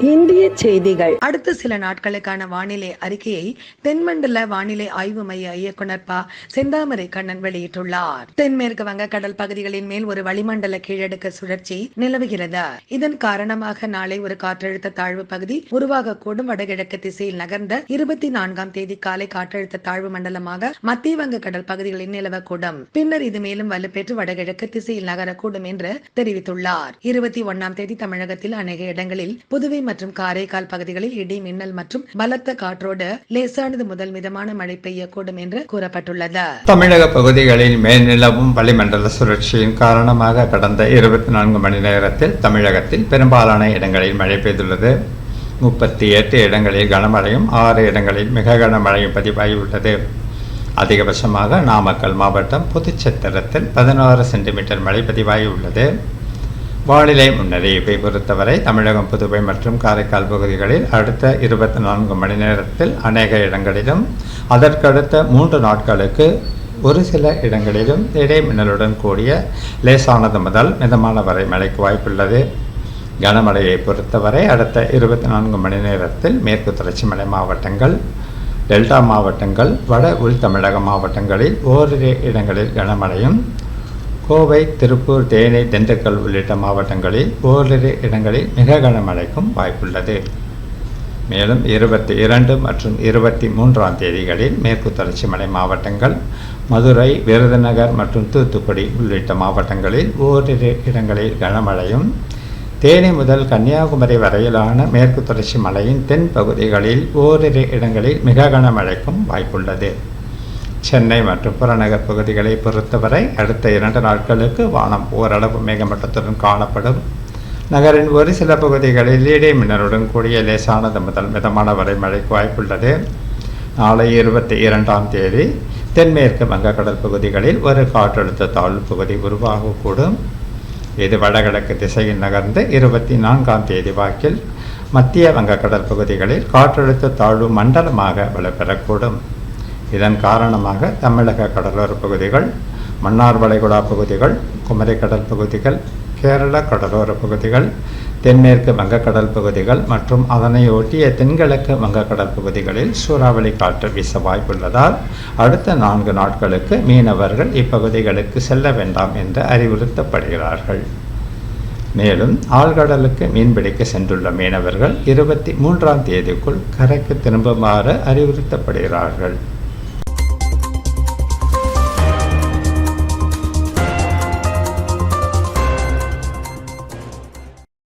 இந்திய செய்திகள். அடுத்த சில நாட்களுக்கான வானிலை அறிக்கையை தென்மண்டல வானிலை ஆய்வு மைய இயக்குனர் ப. செந்தாமரை கண்ணன் வெளியிட்டுள்ளார். தென்மேற்கு வங்கக்கடல் பகுதிகளின் மேல் ஒரு வளிமண்டல கீழடுக்கு சுழற்சி நிலவுகிறது. இதன் காரணமாக நாளை ஒரு காற்றழுத்த தாழ்வு பகுதி உருவாகக்கூடும். வடகிழக்கு திசையில் நகர்ந்த இருபத்தி நான்காம் தேதி காலை காற்றழுத்த தாழ்வு மண்டலமாக மத்திய வங்க கடல் பகுதிகளில் நிலவக்கூடும். பின்னர் இது மேலும் வலுப்பெற்று வடகிழக்கு திசையில் நகரக்கூடும் என்று தெரிவித்துள்ளார். இருபத்தி ஒன்னாம் தேதி தமிழகத்தில் அநேக இடங்களில் புதுவை மற்றும் காரைக்கால் பகுதிகளில் இடி மின்னல் மற்றும் பலத்த காற்றோடு லேசானது முதல் மிதமான மழை பெய்யக்கூடும் என்று கூறப்பட்டுள்ளது. தமிழக பகுதிகளில் மேல்நிலவும் வளிமண்டல சுழற்சியின் காரணமாக கடந்த இருபத்தி நான்கு மணி நேரத்தில் தமிழகத்தில் பெரும்பாலான இடங்களில் மழை பெய்துள்ளது. முப்பத்தி எட்டு இடங்களில் கனமழையும் ஆறு இடங்களில் மிக கனமழையும் பதிவாகியுள்ளது. அதிகபட்சமாக நாமக்கல் மாவட்டம் புதுச்சத்திரத்தில் பதினாறு சென்டிமீட்டர் மழை பதிவாகியுள்ளது. வானிலை முன்னறிவிப்பை பொறுத்தவரை தமிழகம் புதுவை மற்றும் காரைக்கால் பகுதிகளில் அடுத்த இருபத்தி நான்கு மணி நேரத்தில் அநேக இடங்களிலும் அதற்கடுத்த மூன்று நாட்களுக்கு ஒரு சில இடங்களிலும் இடைமின்னலுடன் கூடிய லேசானது முதல் மிதமான வரை மழைக்கு வாய்ப்புள்ளது. கனமழையை பொறுத்தவரை அடுத்த இருபத்தி நான்கு மணி நேரத்தில் மேற்கு தொடர்ச்சி மலை மாவட்டங்கள் டெல்டா மாவட்டங்கள் வட உள் தமிழக மாவட்டங்களில் ஓரிரு இடங்களில் கனமழையும் கோவை திருப்பூர் தேனி திண்டுக்கல் உள்ளிட்ட மாவட்டங்களில் ஓரிரு இடங்களில் மிக கனமழைக்கும் வாய்ப்புள்ளது. மேலும் இருபத்தி இரண்டு மற்றும் இருபத்தி மூன்றாம் தேதிகளில் மேற்கு தொடர்ச்சி மலை மாவட்டங்கள் மதுரை விருதுநகர் மற்றும் தூத்துக்குடி உள்ளிட்ட மாவட்டங்களில் ஓரிரு இடங்களில் கனமழையும் தேனி முதல் கன்னியாகுமரி வரையிலான மேற்கு தொடர்ச்சி மலையின் தென் பகுதிகளில் ஓரிரு இடங்களில் மிக கனமழைக்கும் வாய்ப்புள்ளது. சென்னை மற்றும் புறநகர் பகுதிகளை பொறுத்தவரை அடுத்த இரண்டு நாட்களுக்கு வானம் ஓரளவு மேகமட்டத்துடன் காணப்படும். நகரின் ஒரு சில பகுதிகளில் இடி மின்னலுடன் கூடிய லேசானது முதல் மிதமான வரை மழைக்கு வாய்ப்புள்ளது. நாளை இருபத்தி இரண்டாம் தேதி தென்மேற்கு வங்கக்கடல் பகுதிகளில் ஒரு காற்றழுத்த தாழ்வு பகுதி உருவாகக்கூடும். இது வடகிழக்கு திசையில் நகர்ந்து இருபத்தி நான்காம் தேதி வாக்கில் மத்திய வங்கக்கடல் பகுதிகளில் காற்றழுத்த தாழ்வு மண்டலமாக வலுப்பெறக்கூடும். இதன் காரணமாக தமிழக கடலோர பகுதிகள் மன்னார் வளைகுடா பகுதிகள் குமரிக்கடல் பகுதிகள் கேரள கடலோர பகுதிகள் தென்மேற்கு வங்கக்கடல் பகுதிகள் மற்றும் அதனை ஒட்டிய தென்கிழக்கு வங்கக்கடல் பகுதிகளில் சூறாவளி காற்று வீச வாய்ப்புள்ளதால் அடுத்த நான்கு நாட்களுக்கு மீனவர்கள் இப்பகுதிகளுக்கு செல்ல வேண்டாம் என்று அறிவுறுத்தப்படுகிறார்கள். மேலும் ஆழ்கடலுக்கு மீன்பிடிக்க சென்றுள்ள மீனவர்கள் இருபத்தி மூன்றாம் தேதிக்குள் கரைக்கு திரும்புமாறு அறிவுறுத்தப்படுகிறார்கள்.